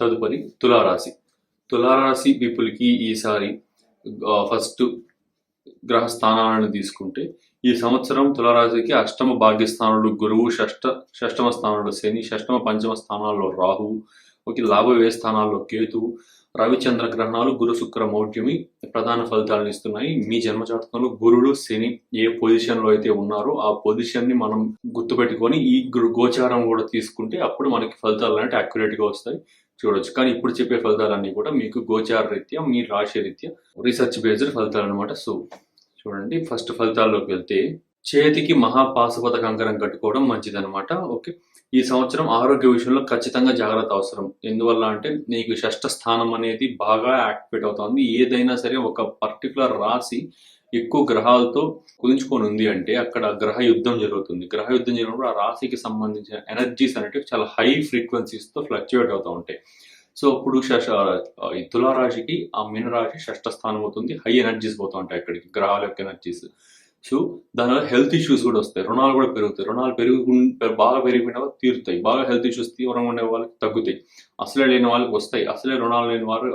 తదుపరి తులారాశి. తులారాశి పీపుల్కి ఈసారి ఫస్ట్ గ్రహ స్థానాలను తీసుకుంటే ఈ సంవత్సరం తులారాశికి అష్టమ భాగ్యస్థానంలో గురువు షష్ట షష్టమ స్థానంలో శని షష్టమ పంచమ స్థానాల్లో రాహువు ఒక లాభ స్థానాల్లో కేతువు రవిచంద్ర గ్రహణాలు గురు శుక్ర మౌఢ్యమి ప్రధాన ఫలితాలను ఇస్తున్నాయి. మీ జన్మజాతకంలో గురుడు శని ఏ పొజిషన్లో అయితే ఉన్నారో ఆ పొజిషన్ని మనం గుర్తుపెట్టుకొని ఈ గోచారం కూడా తీసుకుంటే అప్పుడు మనకి ఫలితాలు అనేవి accurate గా వస్తాయి. చూడొచ్చు. కానీ ఇప్పుడు చెప్పే ఫలితాలన్నీ కూడా మీకు గోచార రీత్యా మీ రాశి రీత్యా రీసెర్చ్ బేస్డ్ ఫలితాలు అనమాట సో చూడండి. ఫస్ట్ ఫలితాల్లోకి వెళ్తే చేతికి మహాపాశుపత కంకరం కట్టుకోవడం మంచిదన్నమాట. ఓకే. ఈ సంవత్సరం ఆరోగ్య విషయంలో ఖచ్చితంగా జాగ్రత్త అవసరం. ఎందువల్ల అంటే నీకు షష్ఠ స్థానం అనేది బాగా యాక్టివేట్ అవుతుంది. ఏదైనా సరే ఒక పర్టికులర్ రాశి ఎక్కువ గ్రహాలతో కుదించుకొని ఉంది అంటే అక్కడ గ్రహ యుద్ధం జరుగుతుంది. గ్రహ యుద్ధం జరిగినప్పుడు ఆ రాశికి సంబంధించిన ఎనర్జీస్ అనేవి చాలా హై ఫ్రీక్వెన్సీస్తో ఫ్లక్చువేట్ అవుతూ ఉంటాయి. సో అప్పుడు శశ ఈ తులారాశికి ఆ మీనరాశి షష్ఠ స్థానం అవుతుంది. హై ఎనర్జీస్ పోతూ ఉంటాయి అక్కడికి గ్రహాల యొక్క ఎనర్జీస్ సో దానివల్ల హెల్త్ ఇష్యూస్ కూడా వస్తాయి. రుణాలు కూడా పెరుగుతాయి. రుణాలు పెరుగు బాగా పెరిగిపోయిన తీరుతాయి. బాగా హెల్త్ ఇష్యూస్ తీవ్రంగా ఉండే వాళ్ళకి తగ్గుతాయి. అసలే లేని వాళ్ళకి వస్తాయి. అసలే రుణాలు లేని వారు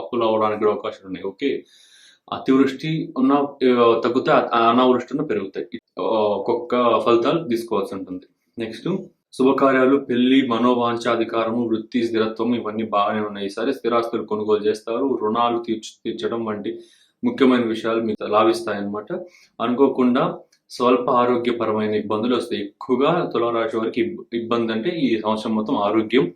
అప్పులు అవ్వడానికి అవకాశాలు ఉన్నాయి. ఓకే. అతివృష్టి ఉన్న తగ్గుతే అనావృష్టి ఉన్న పెరుగుతాయి. ఒక్కొక్క ఫలితాలు తీసుకోవాల్సి ఉంటుంది. నెక్స్ట్ శుభకార్యాలు పెళ్ళి మనోవాంఛ అధికారము వృత్తి స్థిరత్వం ఇవన్నీ బాగానే ఉన్నాయి. సరే స్థిరాస్తులు కొనుగోలు చేస్తారు. రుణాలు తీర్చు తీర్చడం వంటి ముఖ్యమైన విషయాలు మీకు లాభిస్తాయన్నమాట. అనుకోకుండా స్వల్ప ఆరోగ్యపరమైన ఇబ్బందులు వస్తాయి. ఎక్కువగా తులారాశి వారికి ఇబ్బంది అంటే ఈ సంవత్సరం మొత్తం ఆరోగ్యం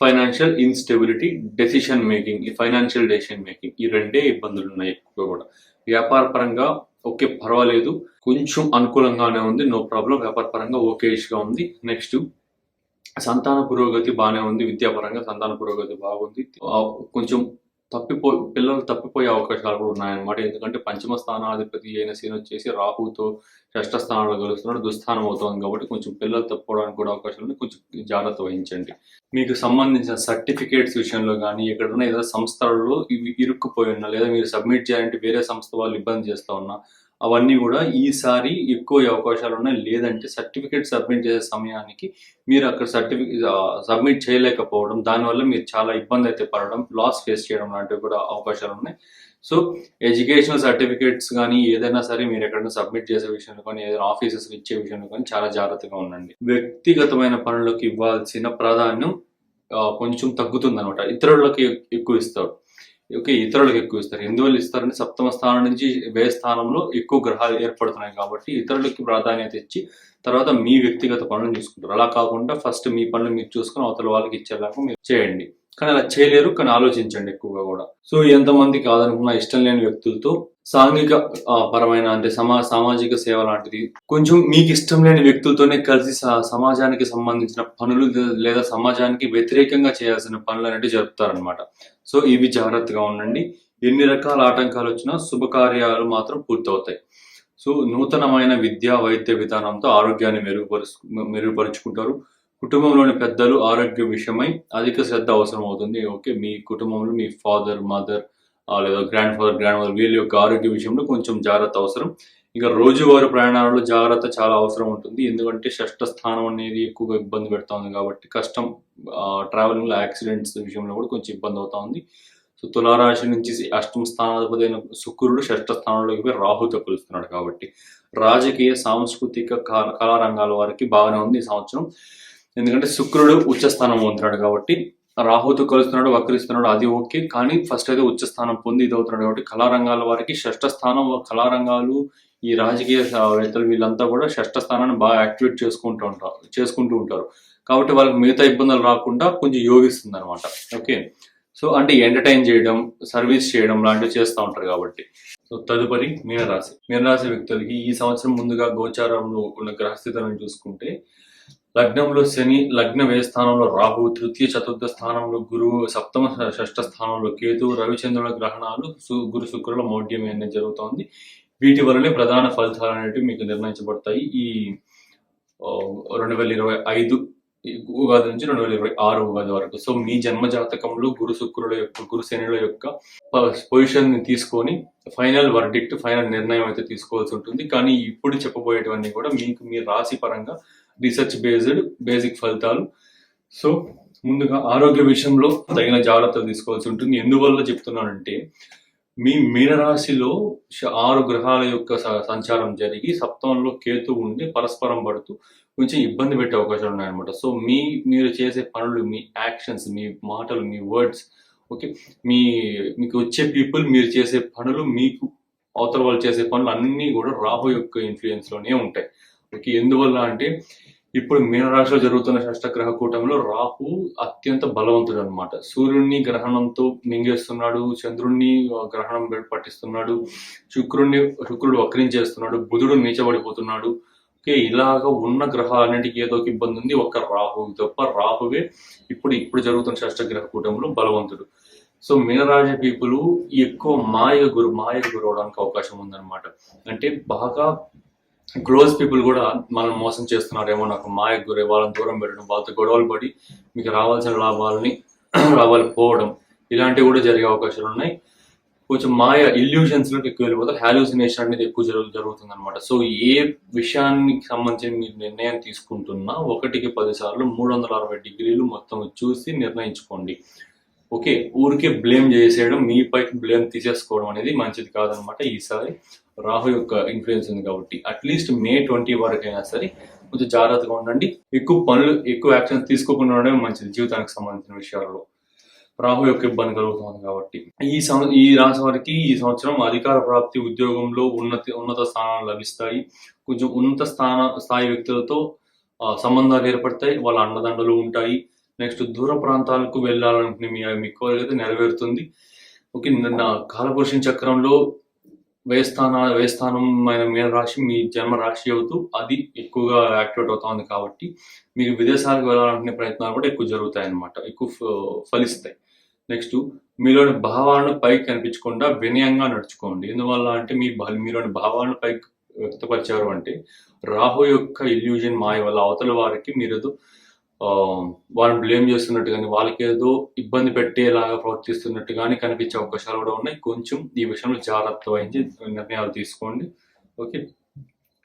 ఫైనాన్షియల్ ఇన్స్టెబిలిటీ డెసిషన్ మేకింగ్ ఈ ఫైనాన్షియల్ డెసిషన్ మేకింగ్ ఈ రెండే ఇబ్బందులు ఉన్నాయి ఎక్కువ కూడా. వ్యాపార పరంగా ఓకే పర్వాలేదు. కొంచెం అనుకూలంగానే ఉంది నో ప్రాబ్లం. వ్యాపార పరంగా ఓకేష్గా ఉంది. నెక్స్ట్ సంతాన పురోగతి బాగానే ఉంది. విద్యాపరంగా సంతాన పురోగతి బాగుంది. కొంచెం తప్పిపో పిల్లలు తప్పిపోయే అవకాశాలు కూడా ఉన్నాయన్నమాట. ఎందుకంటే పంచమ స్థానాధిపతి అయిన సీన్ వచ్చేసి రాహుతో షష్ట స్థానంలో కలుస్తున్నాడు దుస్థానం అవుతుంది కాబట్టి కొంచెం పిల్లలు తప్పుకోవడానికి కూడా అవకాశాలు ఉన్నాయి. కొంచెం జాగ్రత్త వహించండి. మీకు సంబంధించిన సర్టిఫికేట్స్ విషయంలో కానీ ఎక్కడైనా ఏదైనా సంస్థలలో ఇవి ఇరుక్కుపోయి ఉన్నా లేదా మీరు సబ్మిట్ చేయాలంటే వేరే సంస్థ వాళ్ళు ఇబ్బంది చేస్తూ ఉన్నా అవన్నీ కూడా ఈసారి ఎక్కువ అవకాశాలు ఉన్నాయి. లేదంటే సర్టిఫికేట్ సబ్మిట్ చేసే సమయానికి మీరు అక్కడ సర్టిఫికేట్ సబ్మిట్ చేయలేకపోవడం దానివల్ల మీరు చాలా ఇబ్బంది అయితే పడడం లాస్ ఫేస్ చేయడం లాంటివి కూడా అవకాశాలు ఉన్నాయి. సో ఎడ్యుకేషనల్ సర్టిఫికేట్స్ కానీ ఏదైనా సరే మీరు ఎక్కడైనా సబ్మిట్ చేసే విషయంలో కానీ ఏదైనా ఆఫీసెస్ ఇచ్చే విషయంలో కానీ చాలా జాగ్రత్తగా ఉండండి. వ్యక్తిగతమైన పనులకు ఇవ్వాల్సిన ప్రాధాన్యం కొంచెం తగ్గుతుంది అనమాట ఇతరులకి ఎక్కువ ఇస్తారు. ఓకే ఇతరులకు ఎక్కువ ఇస్తారు. ఎందువల్ల ఇస్తారంటే సప్తమ స్థానం నుంచి వ్యయ స్థానంలో ఎక్కువ గ్రహాలు ఏర్పడుతున్నాయి కాబట్టి ఇతరులకి ప్రాధాన్యత ఇచ్చి తర్వాత మీ వ్యక్తిగత పనులు చూసుకుంటారు. అలా కాకుండా ఫస్ట్ మీ పనులు మీరు చూసుకుని అవతల వాళ్ళకి ఇచ్చేలాగా మీరు చేయండి. కానీ అలా చేయలేరు కానీ ఆలోచించండి ఎక్కువగా కూడా. సో ఎంతమంది కాదనుకున్న ఇష్టం లేని వ్యక్తులతో సాంఘిక పరమైన అంటే సమా సామాజిక సేవ లాంటిది కొంచెం మీకు ఇష్టం లేని వ్యక్తులతోనే కలిసి సమాజానికి సంబంధించిన పనులు లేదా సమాజానికి వ్యతిరేకంగా చేయాల్సిన పనులు అనేవి జరుపుతారనమాట సో ఇవి జాగ్రత్తగా ఉండండి. ఎన్ని రకాల ఆటంకాలు వచ్చినా శుభకార్యాలు మాత్రం పూర్తవుతాయి. సో నూతనమైన విద్యా వైద్య విధానంతో ఆరోగ్యాన్ని మెరుగుపరుచు మెరుగుపరుచుకుంటారు. కుటుంబంలోని పెద్దలు ఆరోగ్య విషయమై అధిక శ్రద్ధ అవసరం అవుతుంది ఓకే మీ కుటుంబంలో మీ ఫాదర్ మదర్ లేదా గ్రాండ్ ఫాదర్ గ్రాండ్ మదర్ వీళ్ళ యొక్క ఆరోగ్య విషయంలో కొంచెం జాగ్రత్త అవసరం. ఇక రోజువారీ ప్రయాణాలలో జాగ్రత్త చాలా అవసరం ఉంటుంది. ఎందుకంటే షష్ఠ స్థానం అనేది ఎక్కువగా ఇబ్బంది పెడతా ఉంది కాబట్టి కష్టం ట్రావెలింగ్లో యాక్సిడెంట్స్ విషయంలో కూడా కొంచెం ఇబ్బంది అవుతా ఉంది. సో తులారాశి నుంచి అష్టమ స్థానాధిపతి అయిన శుక్రుడు షష్ఠ స్థానంలోకి పోయి రాహుతో కొలుస్తున్నాడు కాబట్టి రాజకీయ సాంస్కృతిక కళారంగాల వారికి బాగానే ఉంది ఈ సంవత్సరం. ఎందుకంటే శుక్రుడు ఉచ్చ స్థానం పొందుతున్నాడు కాబట్టి రాహుతో కలుస్తున్నాడు వక్రిస్తున్నాడు అది ఓకే. కానీ ఫస్ట్ అయితే ఉచ్చ స్థానం పొంది ఇది అవుతున్నాడు కాబట్టి కళారంగాల వారికి షష్ఠ స్థానం కళారంగాలు ఈ రాజకీయ వేత్తలు వీళ్ళంతా కూడా షష్ఠ స్థానాన్ని బాగా యాక్టివేట్ చేసుకుంటూ ఉంటారు చేసుకుంటూ ఉంటారు. కాబట్టి వాళ్ళకి మిగతా ఇబ్బందులు రాకుండా కొంచెం యోగిస్తుంది అనమాట ఓకే? సో అంటే ఎంటర్టైన్ చేయడం సర్వీస్ చేయడం లాంటివి చేస్తూ ఉంటారు కాబట్టి. సో తదుపరి మీనరాశి. మీనరాశి వ్యక్తులకి ఈ సంవత్సరం ముందుగా గోచారంలో ఉన్న గ్రహస్థితులను చూసుకుంటే లగ్నంలో శని లగ్న వ్యయ స్థానంలో రాహు తృతీయ చతుర్థ స్థానంలో గురువు సప్తమ షష్ఠ స్థానంలో కేతు రవిచంద్రుల గ్రహణాలు గురు శుక్రుల మౌఢ్యం అనేది జరుగుతోంది. వీటి వల్లనే ప్రధాన ఫలితాలు అనేవి మీకు నిర్ణయించబడతాయి. ఈ రెండు వేల ఇరవై ఐదు ఉగాది నుంచి రెండు వేల ఇరవై ఆరు ఉగాది వరకు. సో మీ జన్మ జాతకంలో గురు శుక్రుల యొక్క గురు శనుల యొక్క పొజిషన్ని తీసుకొని ఫైనల్ వర్డిక్ట్ ఫైనల్ నిర్ణయం అయితే తీసుకోవాల్సి ఉంటుంది. కానీ ఇప్పుడు చెప్పబోయేటివన్నీ కూడా మీకు మీ రాశి పరంగా రీసెర్చ్ బేస్డ్ బేసిక్ ఫలితాలు. సో ముందుగా ఆరోగ్య విషయంలో తగిన జాగ్రత్తలు తీసుకోవాల్సి ఉంటుంది. ఎందువల్ల చెప్తున్నానంటే మీ మీనరాశిలో ఆరు గ్రహాల యొక్క సంచారం జరిగి సప్తంలో కేతు ఉండి పరస్పరం పడుతూ కొంచెం ఇబ్బంది పెట్టే అవకాశాలు ఉన్నాయన్నమాట. సో మీ మీరు చేసే పనులు మీ యాక్షన్స్ మీ మాటలు మీ వర్డ్స్ ఓకే మీ మీకు వచ్చే పీపుల్ మీరు చేసే పనులు మీకు అవతల వాళ్ళు చేసే పనులు అన్నీ కూడా రాహు యొక్క ఇన్ఫ్లుయెన్స్లోనే ఉంటాయి. మనకి ఎందువల్ల అంటే ఇప్పుడు మీనరాశిలో జరుగుతున్న షష్టగ్రహ కూటమిలో రాహు అత్యంత బలవంతుడు అనమాట సూర్యుడిని గ్రహణంతో మింగేస్తున్నాడు చంద్రుణ్ణి గ్రహణం పట్టిస్తున్నాడు శుక్రుణ్ణి శుక్రుడు వక్రించేస్తున్నాడు బుధుడు నీచబడిపోతున్నాడు. ఓకే ఇలాగ ఉన్న గ్రహాలన్నిటికీ ఏదో ఒక ఇబ్బంది ఉంది ఒక రాహు తప్ప రాహువే ఇప్పుడు ఇప్పుడు జరుగుతున్న షష్టగ్రహ కూటమిలో బలవంతుడు. సో మీనరాశి పీపుల్ ఎక్కువ మాయ గురు మాయ గురవడానికి అవకాశం ఉందన్నమాట. అంటే బాగా క్లోజ్ పీపుల్ కూడా మనం మోసం చేస్తున్నారేమో నాకు మాయ గురి వాళ్ళని దూరం పెట్టడం వాళ్ళతో గొడవలు పడి మీకు రావాల్సిన లాభాలని లాభాలు పోవడం ఇలాంటివి కూడా జరిగే అవకాశాలు ఉన్నాయి. కొంచెం మాయ ఇల్యూషన్స్లోకి ఎక్కువ వెళ్ళిపోతారు హాలూసినేషన్ అనేది ఎక్కువ జరుగు జరుగుతుంది అనమాట సో ఏ విషయానికి సంబంధించి మీరు నిర్ణయం తీసుకుంటున్నా ఒకటికి పది సార్లు మూడు వందల అరవై డిగ్రీలు మొత్తం చూసి నిర్ణయించుకోండి. ఓకే ఊరికే బ్లేమ్ చేసేయడం మీపై బ్లేమ్ తీసేసుకోవడం అనేది మంచిది కాదనమాట ఈసారి రాహు యొక్క ఇన్ఫ్లుయెన్స్ ఉంది కాబట్టి. అట్లీస్ట్ మే ట్వంటీ వరకు అయినా సరే కొంచెం జాగ్రత్తగా ఉండండి. ఎక్కువ పనులు ఎక్కువ యాక్షన్ తీసుకోకుండా ఉండడం మంచిది జీవితానికి సంబంధించిన విషయాల్లో. రాహు యొక్క ఇబ్బంది కలుగుతుంది కాబట్టి. ఈ సంవత్సరం ఈ రాశి వారికి ఈ సంవత్సరం అధికార ప్రాప్తి ఉద్యోగంలో ఉన్నత ఉన్నత స్థానాలు లభిస్తాయి. కొంచెం ఉన్నత స్థాన స్థాయి వ్యక్తులతో సంబంధాలు ఏర్పడతాయి. వాళ్ళ అండదండలు ఉంటాయి. నెక్స్ట్ దూర ప్రాంతాలకు వెళ్ళాలనుకునే మీ మీ కోరిక అయితే నెరవేరుతుంది. ఓకే నిన్న కాలపురుషుని చక్రంలో వేస్థాన వేస్థానమైన మీన రాశి మీ జన్మ రాశి అవుతూ అది ఎక్కువగా యాక్టివేట్ అవుతుంది కాబట్టి మీరు విదేశాలకు వెళ్ళాలనుకునే ప్రయత్నాలు కూడా ఎక్కువ జరుగుతాయి అన్నమాట ఎక్కువ ఫలిస్తాయి. నెక్స్ట్ మీలోని భావాలను పైకి కనిపించకుండా వినయంగా నడుచుకోండి. ఎందువల్ల అంటే మీ మీలోని భావాలను పైకి వ్యక్తపరిచారు అంటే రాహు యొక్క ఇల్యూజన్ మాయ వల్ల అవతల వారికి మీరు ఏదో వాళ్ళని బ్లేమ్ చేస్తున్నట్టు కానీ వాళ్ళకి ఏదో ఇబ్బంది పెట్టేలాగా ప్రవర్తిస్తున్నట్టు కానీ కనిపించే అవకాశాలు కూడా ఉన్నాయి. కొంచెం ఈ విషయంలో జాగ్రత్త వహించి నిర్ణయాలు తీసుకోండి. ఓకే?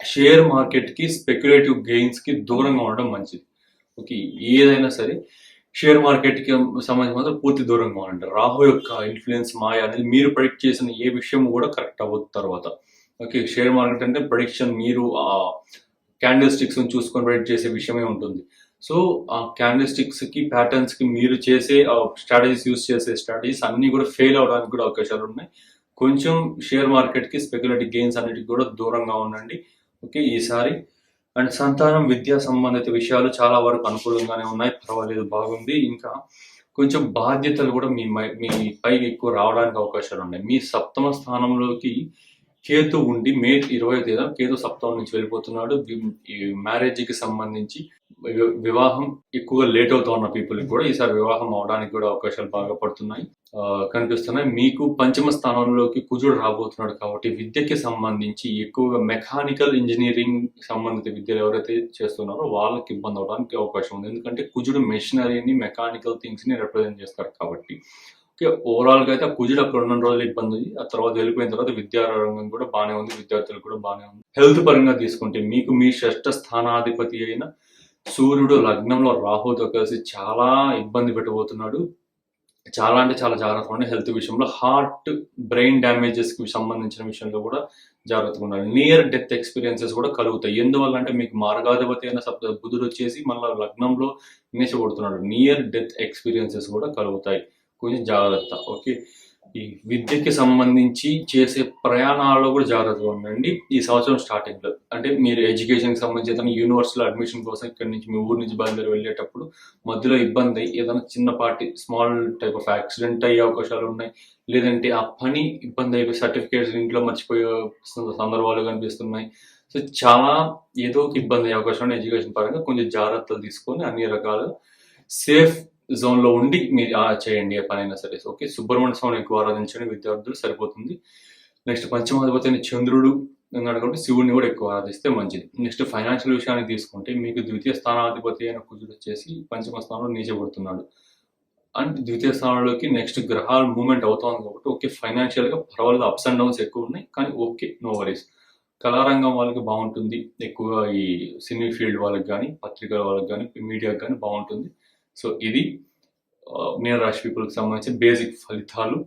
షేర్ మార్కెట్కి స్పెక్యులేటివ్ గెయిన్స్కి దూరంగా ఉండడం మంచిది. ఓకే? ఏదైనా సరే షేర్ మార్కెట్కి సంబంధించి మాత్రం పూర్తి దూరంగా ఉండండి. రాహు యొక్క ఇన్ఫ్లుయెన్స్ మాయ అనేది మీరు ప్రెడిక్ట్ చేసిన ఏ విషయం కూడా కరెక్ట్ అవ్వదు తర్వాత. ఓకే? షేర్ మార్కెట్ అంటే ప్రొడిక్షన్ మీరు ఆ క్యాండిల్ స్టిక్స్ చూసుకొని ప్రొడిక్ట్ చేసే విషయమే ఉంటుంది. సో ఆ క్యాండిస్టిక్స్కి ప్యాటర్న్స్కి మీరు చేసే స్ట్రాటజీస్ యూస్ చేసే స్ట్రాటజీస్ అన్ని కూడా ఫెయిల్ అవడానికి కూడా అవకాశాలు ఉన్నాయి. కొంచెం షేర్ మార్కెట్కి స్పెక్యులేటివ్ గెయిన్స్ అన్నిటికి కూడా దూరంగా ఉండండి. ఓకే ఈసారి. అండ్ సంతానం విద్యా సంబంధిత విషయాలు చాలా వరకు అనుకూలంగానే ఉన్నాయి. పర్వాలేదు బాగుంది. ఇంకా కొంచెం బాధ్యతలు కూడా మీ మీ పైకి ఎక్కువ రావడానికి అవకాశాలు ఉన్నాయి. మీ సప్తమ స్థానంలోకి కేతు ఉండి మే ఇరవై తేదీన కేతు సప్తమం నుంచి వెళ్ళిపోతున్నాడు. మ్యారేజ్కి ఈ సంబంధించి వివాహం ఎక్కువగా లేట్ అవుతా ఉన్న పీపుల్ కూడా ఈసారి వివాహం అవడానికి కూడా అవకాశాలు బాగా పడుతున్నాయి. కనిపిస్తున్నాయి. మీకు పంచమ స్థానంలోకి కుజుడు రాబోతున్నాడు కాబట్టి విద్యకి సంబంధించి ఎక్కువగా మెకానికల్ ఇంజనీరింగ్ సంబంధిత విద్యలు ఎవరైతే చేస్తున్నారో వాళ్ళకి ఇబ్బంది అవడానికి అవకాశం ఉంది. ఎందుకంటే కుజుడు మెషినరీని మెకానికల్ థింగ్స్ని రిప్రజెంట్ చేస్తారు కాబట్టి. ఓకే ఓవరాల్గా అయితే కుజుడు అక్కడ ఉన్న రోజులు ఇబ్బంది ఉంది ఆ తర్వాత వెళ్ళిపోయిన తర్వాత విద్యారంగం కూడా బాగానే ఉంది విద్యార్థులు కూడా బాగానే ఉంది. హెల్త్ పరంగా తీసుకుంటే మీకు మీ షష్ఠ స్థానాధిపతి అయిన సూర్యుడు లగ్నంలో రాహుతో కలిసి చాలా ఇబ్బంది పెట్టబోతున్నాడు. చాలా అంటే చాలా జాగ్రత్తగా ఉండే హెల్త్ విషయంలో హార్ట్ బ్రెయిన్ డ్యామేజెస్కి సంబంధించిన విషయంలో కూడా జాగ్రత్తగా ఉండాలి. నియర్ డెత్ ఎక్స్పీరియన్సెస్ కూడా కలుగుతాయి. ఎందువల్ల అంటే మీకు మార్గాధిపతి అయిన సప్త బుధుడు వచ్చేసి మళ్ళీ లగ్నంలో నిలిచబడుతున్నాడు నియర్ డెత్ ఎక్స్పీరియన్సెస్ కూడా కలుగుతాయి. కొంచెం జాగ్రత్త. ఓకే. ఈ విద్యకి సంబంధించి చేసే ప్రయాణాల్లో కూడా జాగ్రత్తగా ఉండండి. ఈ సంవత్సరం స్టార్టింగ్లో. అంటే మీరు ఎడ్యుకేషన్ సంబంధించి ఏదైనా యూనివర్సిటీలో అడ్మిషన్ కోసం ఇక్కడ నుంచి మీ ఊరు నుంచి బయలుదేరి వెళ్ళేటప్పుడు మధ్యలో ఇబ్బంది అయ్యి ఏదైనా చిన్నపాటి స్మాల్ టైప్ ఆఫ్ యాక్సిడెంట్ అయ్యే అవకాశాలు ఉన్నాయి. లేదంటే ఆ పని ఇబ్బంది అయిపోయి సర్టిఫికేట్స్ ఇంట్లో మర్చిపోయే సందర్భాలు కనిపిస్తున్నాయి. సో చాలా ఏదో ఒక ఇబ్బంది అయ్యే అవకాశం ఎడ్యుకేషన్ పరంగా కొంచెం జాగ్రత్తలు తీసుకొని అన్ని రకాల సేఫ్ జోన్లో ఉండి మీరు చేయండి ఏ పనైనా సరే. ఓకే సుబ్రహ్మణ్య స్వామిని ఎక్కువ ఆరాధించండి విద్యార్థులు సరిపోతుంది. నెక్స్ట్ పంచమాధిపతి చంద్రుడు ఉన్నాడు కాబట్టి శివుడిని కూడా ఎక్కువ ఆరాధిస్తే మంచిది. నెక్స్ట్ ఫైనాన్షియల్ విషయాన్ని తీసుకుంటే మీకు ద్వితీయ స్థానాధిపతి అయిన కుజుడు వచ్చేసి పంచమ స్థానంలో నీచబడుతున్నాడు. అండ్ ద్వితీయ స్థానంలోకి నెక్స్ట్ గ్రహాలు మూవ్మెంట్ అవుతుంది కాబట్టి ఓకే ఫైనాన్షియల్గా పర్వాలేదు అప్స్ అండ్ డౌన్స్ ఎక్కువ ఉన్నాయి కానీ ఓకే నో వరీస్. కళారంగం వాళ్ళకి బాగుంటుంది ఎక్కువగా ఈ సినీ ఫీల్డ్ వాళ్ళకి కానీ పత్రికల వాళ్ళకి కానీ మీడియాకి కానీ బాగుంటుంది. సో ఇది మీనరాశి పీపుల్కి సంబంధించిన బేసిక్ ఫలితాలు.